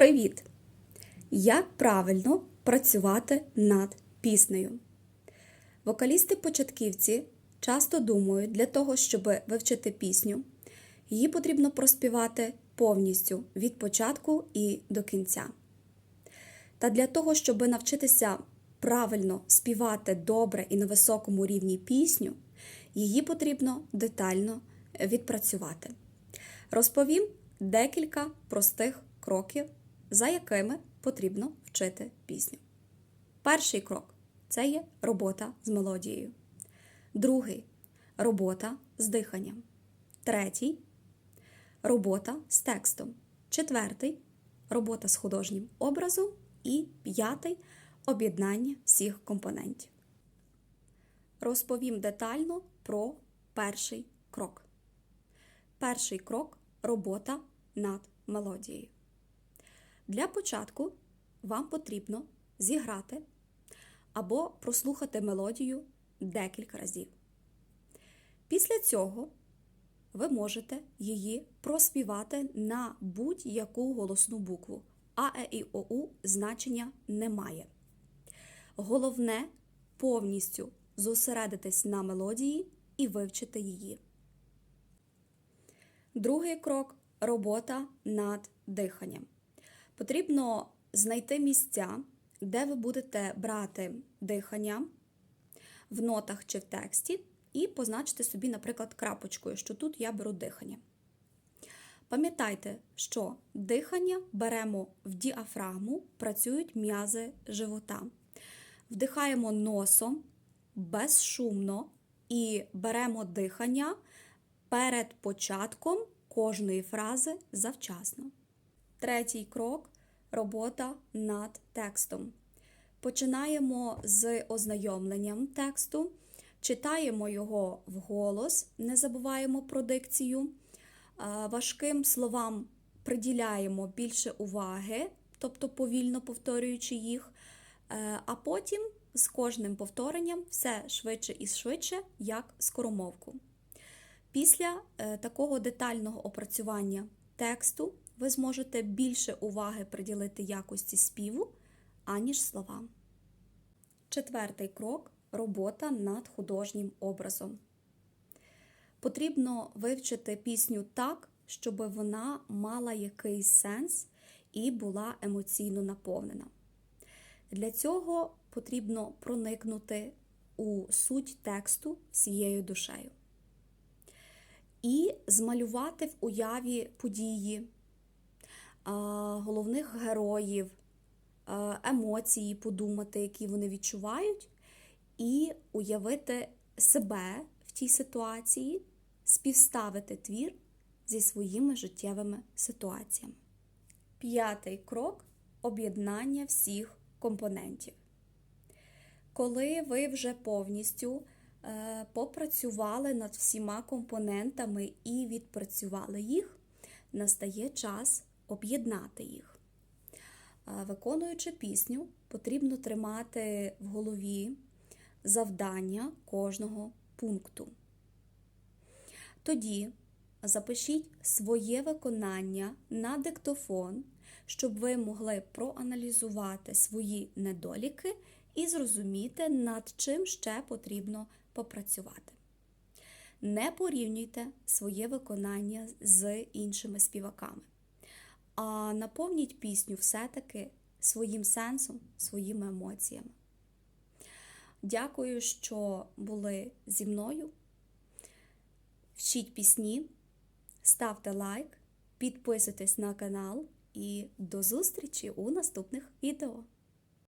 Привіт! Як правильно працювати над піснею? Вокалісти-початківці часто думають, для того, щоб вивчити пісню, її потрібно проспівати повністю від початку і до кінця. Та для того, щоб навчитися правильно співати добре і на високому рівні пісню, її потрібно детально відпрацювати. Розповім декілька простих кроків, за якими потрібно вчити пісню. Перший крок це є робота з мелодією. Другий робота з диханням. Третій робота з текстом. Четвертий робота з художнім образом. І п'ятий об'єднання всіх компонентів. Розповім детально про перший крок. Перший крок робота над мелодією. Для початку вам потрібно зіграти або прослухати мелодію декілька разів. Після цього ви можете її проспівати на будь-яку голосну букву. А, Е, І, О, У значення немає. Головне повністю зосередитись на мелодії і вивчити її. Другий крок робота над диханням. Потрібно знайти місця, де ви будете брати дихання в нотах чи в тексті, і позначити собі, наприклад, крапочкою, що тут я беру дихання. Пам'ятайте, що дихання беремо в діафрагму, працюють м'язи живота. Вдихаємо носом безшумно і беремо дихання перед початком кожної фрази завчасно. Третій крок робота над текстом. Починаємо з ознайомленням тексту, читаємо його вголос, не забуваємо про дикцію. Важким словам приділяємо більше уваги, тобто повільно повторюючи їх, а потім з кожним повторенням все швидше і швидше, як скоромовку. Після такого детального опрацювання тексту ви зможете більше уваги приділити якості співу, аніж словам. Четвертий крок робота над художнім образом. Потрібно вивчити пісню так, щоб вона мала якийсь сенс і була емоційно наповнена. Для цього потрібно проникнути у суть тексту всією душею. І змалювати в уяві події, головних героїв, емоції, подумати, які вони відчувають, і уявити себе в тій ситуації, співставити твір зі своїми життєвими ситуаціями. П'ятий крок об'єднання всіх компонентів. Коли ви вже повністю е, попрацювали над всіма компонентами і відпрацювали їх, настає час об'єднати їх. Виконуючи пісню, потрібно тримати в голові завдання кожного пункту. Тоді запишіть своє виконання на диктофон, щоб ви могли проаналізувати свої недоліки і зрозуміти, над чим ще потрібно попрацювати. Не порівнюйте своє виконання з іншими співаками, а наповніть пісню все-таки своїм сенсом, своїми емоціями. Дякую, що були зі мною. Вчіть пісні, ставте лайк, підписуйтесь на канал і до зустрічі у наступних відео.